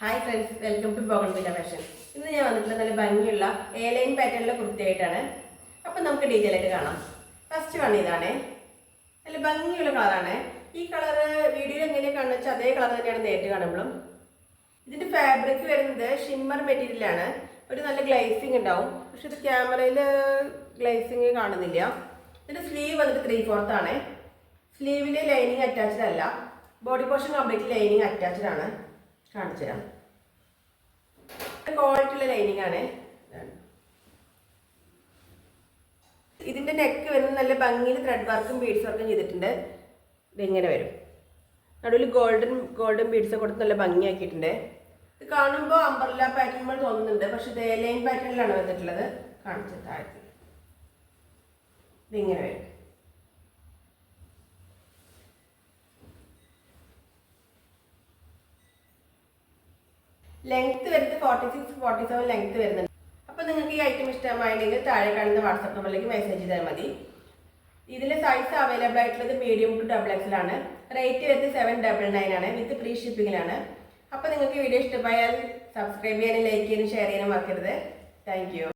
Hi friends welcome to bougainvillea fashion ഇന്ന് ഞാൻ വന്നിട്ടുള്ള നല്ല ഭംഗിയുള്ള എ ലൈൻ പാറ്റേണിലെ കുർത്തിയായിട്ടാണ് അപ്പം നമുക്ക് ഡീറ്റെയിൽ ആയിട്ട് കാണാം. ഫസ്റ്റ് വൺ ഇതാണ്. നല്ല ഭംഗിയുള്ള കളറാണ് ഈ കളറ് വീഡിയോയിൽ എങ്ങനെയാണ് കാണുന്നത് വെച്ചാൽ അതേ കളർ തന്നെയാണ് നേരിട്ട് കാണുമ്പോഴും. ഇതിന്റെ ഫാബ്രിക് വരുന്നത് ഷിമ്മർ മെറ്റീരിയലാണ് ഒരു നല്ല ഗ്ലൈസിങ് ഉണ്ടാവും. പക്ഷെ ഇത് ക്യാമറയിൽ ഗ്ലൈസിങ് കാണുന്നില്ല. ഇതിന്റെ സ്ലീവ് വന്നിട്ട് ത്രീ ഫോർത്ത് ആണ് സ്ലീവിന്റെ ലൈനിങ് അറ്റാച്ച്ഡ് അല്ല. Body portion complete lining attached ആണ്. കാണിച്ചു തരാം ക്വാളിറ്റിയുള്ള ലൈനിങ് ആണ്. ഇതിന്റെ നെക്ക് വരുന്ന നല്ല ഭംഗിയിൽ ത്രെഡ് വർക്കും ബീഡ്സ് വർക്കും ചെയ്തിട്ടുണ്ട്. ഇതിങ്ങനെ വരും. നടുവിൽ ഗോൾഡൻ ഗോൾഡൻ ബീഡ്സ് കൊടുത്ത് നല്ല ഭംഗിയാക്കിയിട്ടുണ്ട്. ഇത് കാണുമ്പോൾ അമ്പർല പാറ്റേൺ പോലെ തോന്നുന്നുണ്ട്. പക്ഷെ ഇത് ലൈൻ പാറ്റേണിലാണ് വന്നിട്ടുള്ളത്. കാണിച്ചത് താഴത്ത് ഇതിങ്ങനെ വരും. ലെങ്ത് വരുന്നത് forty six forty seven length വരുന്നുണ്ട്. അപ്പോൾ നിങ്ങൾക്ക് ഈ ഐറ്റം ഇഷ്ടമായില്ലെങ്കിൽ താഴെ കാണുന്ന വാട്സാപ്പ് നമ്പറിലേക്ക് മെസ്സേജ് ചെയ്താൽ മതി. ഇതിൽ സൈസ് അവൈലബിൾ ആയിട്ടുള്ളത് മീഡിയം ടു ഡബിൾ എക്സ് ആണ് റേറ്റ് വരുന്നത് സെവൻ ഡബിൾ നയൻ ആണ് വിത്ത് ഫ്രീ ഷിപ്പിങ്ങിലാണ് അപ്പോൾ നിങ്ങൾക്ക് വീഡിയോ ഇഷ്ടമായാൽ സബ്സ്ക്രൈബ് ചെയ്യാനും ലൈക്ക് ചെയ്യാനും ഷെയർ ചെയ്യാനും മറക്കരുത്. താങ്ക്